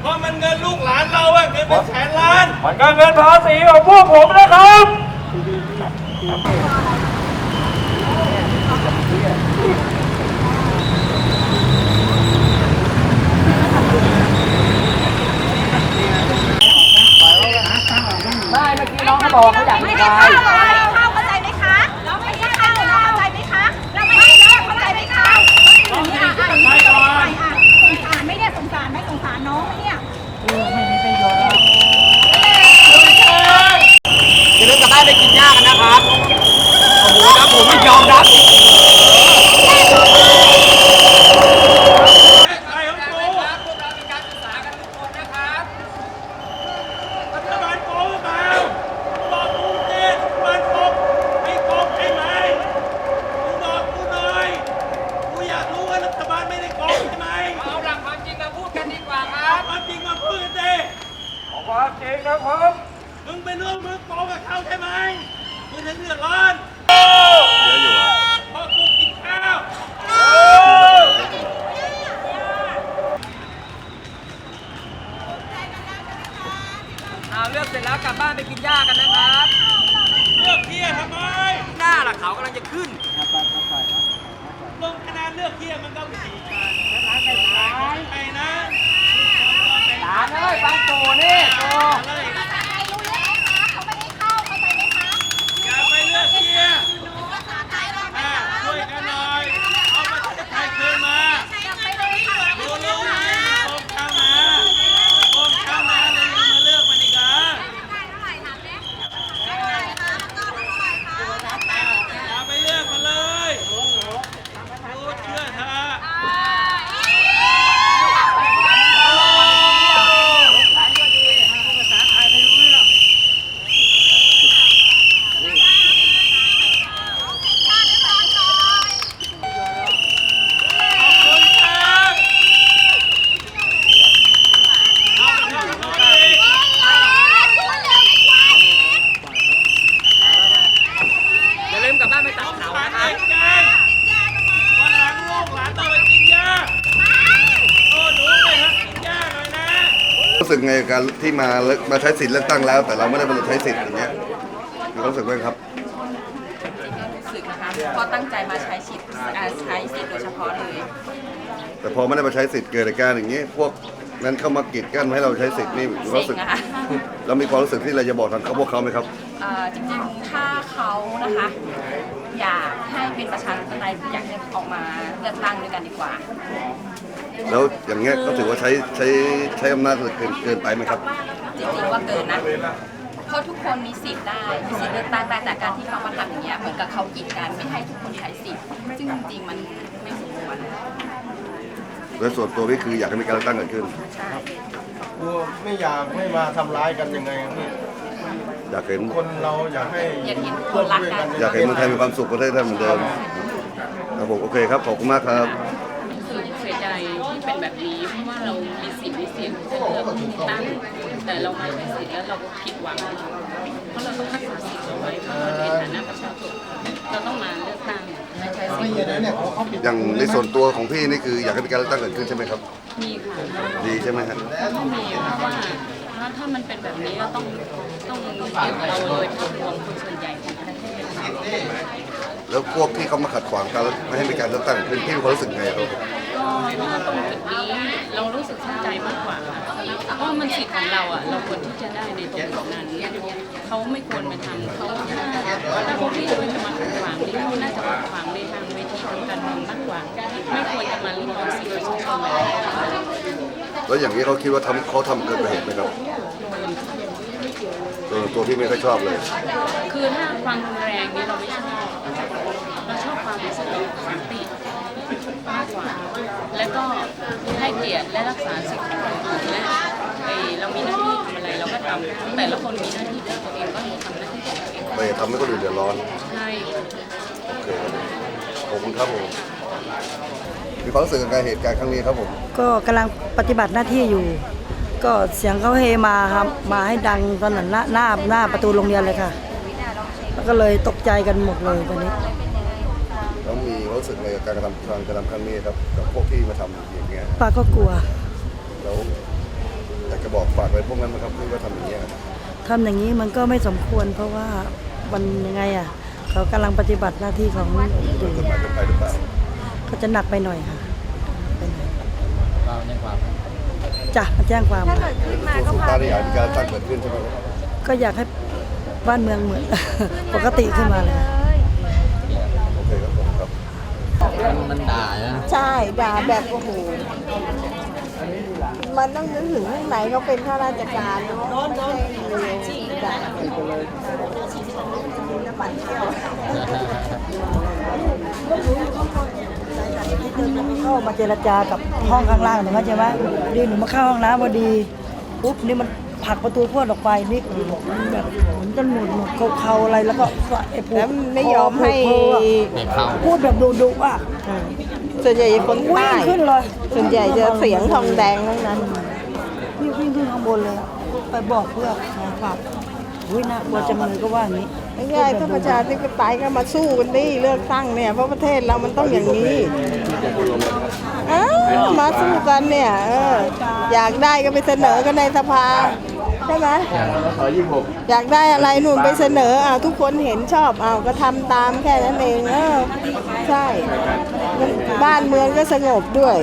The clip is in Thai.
เพราะมันเงินลูกหลานเราอะเงินเป็นแสนล้าน มันก็เงินภาษีของพวกผมนะครับ ไม่เมื่อกี้น้องเขาบอกเขาอยาก ไม่ได้ได้เข้าเราไม่ได้ข้าเข้าใจไหมคะ เราไม่ได้เข้าเราเข้าใจไหมคะ เราไม่ได้เข้าเข้าใจไหมคะอย่างนี้อะอะอย่างนี้ก็ไม่ไปอะสงสารไม่เนี่ยสงสารไม่สงสารน้องไหมเนี่ยอย่าลืมกลับบ้านไปกินหญ้ากันนะครับ โอ้โหนะผมไม่ยอมรับ ใครของกูพวกเราเป็นการศึกษากันทุกคนนะครับรัฐบาลโกงหรือเปล่าบอกกูสิรัฐบาลโกงไม่โกงใช่ไหมมึงบอกกูหน่อยกูอยากรู้ว่ารัฐบาลไม่ได้โกงใช่ไหมเอาหลักความจริงมาพูดกันดีกว่าครับความจริงมาพูดกันดิ ความจริงนะครับมึงเป็นร่วมมือโกงกับเขาใช่ไหมมึงถึงเดือดร้อนเยอะอยู่อะพอกูกินข้าวเอาเลือกเสร็จแล้วกลับบ้านไปกินหญ้ากันนะครับเลือกเฮียทำไมหน้าล่ะเขากำลังจะขึ้นลงคะแนนเลือกเฮียมันก็ไม่ดีกันไปนะ หลานเอ้ยฟังโตนี่โต เลย ใครรู้เรื่องไหมคะเขาไม่ได้เข้าเข้าใจไหมคะ อย่าไปเลือกเฮีย ภาษาไทยเราไม่ อ่า ได้ ช่วยกันหน่อย เอาประเทศไทยคืนมา ยังไม่ได้ค่ะ ดูลูกนี่โกงชาวนาโกงชาวนาเลยยังมาเลือกมันอีกเหรออย่าไปเลือกมันเลยดูเชื่อเธอ ขอบคุณครับเอาไปทำอะไรอีก อย่าลืมกลับบ้านไปตัดเขา หลาน นะครับ เด็กใจวันหลังลูกหลานต้องไปกินหญ้าโอ้หนูไปทำกินหญ้าหน่อยนะ รู้ สึกไงกับการที่มาเลือกมาใช้สิทธิ์เลือกตั้งแล้ว แต่เราไม่ได้มาใช้สิทธิ์อย่างเงี้ยมีความรู้สึกไงครับ รู้สึกนะคะเพราะตั้งใจมาใช้สิทธิ์อ่าใช้สิทธิ์โดยเฉพาะเลย แต่พอไม่ได้มาใช้สิทธิ์เกิดเหตุการณ์อย่างเงี้ยพวกนั้นเข้ามากีดกันไม่ให้เราใช้สิทธิ์นี่มีความรู้สึก เซ็งอะค่ะเรามีความรู้สึกที่เราจะบอกทางเขาพวกเขาไหมครับ เอ่อจริงๆ ถ้าเขานะคะ อยากให้เป็นประชาธิปไตยอยากให้ออกมาเลือกตั้งด้วยกันดีกว่า แล้วอย่างเงี้ยก็ถือว่าใช้ใช้ใช้อำนาจเกินเกินไปไหมครับ จริงๆว่าเกินนะ เพราะทุกคนมีสิทธิ์ได้มีสิทธิ์เลือกตั้งได้แต่การที่เขามาทำอย่างเงี้ยเหมือนกับเขากีดกันไม่ให้ทุกคนใช้สิทธิ์ซึ่งจริงๆมันไม่สมควรโดยส่วนตัวพี่คืออยากให้มีการเลือกตั้งเกิดขึ้น ใช่ กลัวไม่อยากให้มาทำร้ายกันยังไงนี่ อยากเห็นคนเราอยากให้อยากเห็นคนรักกัน อยากเห็นเมืองไทยมีความสุขประเทศไทยเหมือนเดิมครับผมโอเคครับขอบคุณมากครับรู้สึกเสียใจที่เป็นแบบนี้เพราะว่าเรามีสิทธิ์มีเสียงที่จะเลือกตั้งแต่เราไม่ได้สิทธิ์แล้วเราก็ผิดหวังเพราะเราต้องรักษาสิทธิ์เอาไว้เพราะเราในฐานะประชาชนเราต้องมาเลือกตั้งและใช้สิทธิ์อย่างในส่วนตัวของพี่นี่คืออยากให้มีการเลือกตั้งเกิดขึ้นใช่ไหมครับ มีค่ะ ดีใช่ไหมฮะต้องมีเพราะว่า ถ้าถ้ามันเป็นแบบนี้ก็ต้องต้องเก็บเราโดยภาพรวมคนส่วนใหญ่ของประเทศแล้วพวกที่เขามาขัดขวางการไม่ให้มีการเลือกตั้งเกิดขึ้นพี่มีความรู้สึกไงครับก็ถ้าตรงจุดนี้เรารู้สึกเข้าใจมากกว่าค่ะเพราะมันสิทธิ์ของเราอะเราควรที่จะได้ในตรงจุดนั้นเขาไม่ควรมาทำเขาถ้าถ้าเขาที่จะมาขัดขวางนี่เขาน่าจะขัดขวางในทางเวทีทางการเมืองมากกว่า ไม่ควรจะมาลิ้มลองสิทธิประชาชนแบบนี้ แล้วอย่างนี้เขาคิดว่าทำเขาทำเกินกว่าเหตุไหมครับตัวตัวพี่ไม่ค่อยชอบเลย คือถ้าความรุนแรงนี่เราไม่ชอบเราชอบความสงบสันติมากกว่า แล้วก็ให้เกียรติและรักษาสิทธิของคนอื่นและไอเรามีหน้าที่ทำอะไรเราก็ทำแต่ละคนมีหน้าที่ของตัวเองก็ทำหน้าที่ของตัวเองไม่ทำให้คนอื่นเดือดร้อนใช่โอเคขอบคุณครับผม มีความรู้สึกกับการเหตุการณ์ครั้งนี้ครับผม ก็กำลังปฏิบัติหน้าที่อยู่ ก็เสียงเขาเฮมาครับมาให้ดังตอนนั้นหน้าหน้าหน้าประตูโรงเรียนเลยค่ะ แล้วก็เลยตกใจกันหมดเลยตอนนี้ แล้วมีความรู้สึกในการกระทำการกระทำครั้งนี้ครับกับพวกที่มาทำอย่างเงี้ยป้าก็กลัวแล้วอยากจะบอกฝากไว้พวกนั้นนะครับที่ว่าทำอย่างเงี้ยครับทำอย่างนี้มันก็ไม่สมควร เพราะว่ามันยังไงอะเขากำลังปฏิบัติหน้าที่ของอยู่ กฎหมายเป็นไปหรือเปล่า ก็จะหนักไปหน่อยค่ะไปหน่อยเราแจ้งความจ้ะมาแจ้งความค่ะตัวสูตรต้านที่อยากมีการตั้งเกิดขึ้นใช่ไหมครับก็อยากให้บ้านเมืองเหมือน ปกติขึ้นมาเลยค่ะโอเคครับผมครับ มันมันด่านะใช่ด่าแบบโอ้โหมันต้องนึกถึงข้างในเขาเป็นข้าราชการเนาะไม่ใช่เลวด่าน้ำมันเที่ยวเามาเจรจากับห้องข้างล่างหนูเข้าใจไหมดีหนูมาเข้าห้องน้ำพอดีปุ๊บนี่มันผลักประตูพรวดออกไปนี่มันแบบเหมือนจะหนุนหนุนเขาเขาๆอะไรแล้วก็ไอ้ปูแล้วไม่ยอมให้ในเข้าพูดแบบดุดุอะส่วนใหญ่คนวิ่ใต้งขึ้นเลยส่วนใหญ่จะเสียงทองแดงทั้งนั้นวิ่งวิ่งขึ้นข้างบนเลย ไปบอกเพื่อนนะฝากอุ้ยน่ากลัวจังเลยก็ว่าอย่างนี้ ไม่ใช่ถ้าประชาธิปไตยก็มาสู้กันดิเลือกตั้งเนี่ยเพราะประเทศเรามันต้องอย่างนี้อ้ามาสู้กันเนี่ยเอออยากได้ก็ไปเสนอกันในสภาใช่ไหมอยากได้อะไรหนุนไปเสนออ่าทุกคนเห็นชอบอ้าวก็ทำตามแค่นั้นเองเออใช่ บ้านเมืองก็สงบด้วย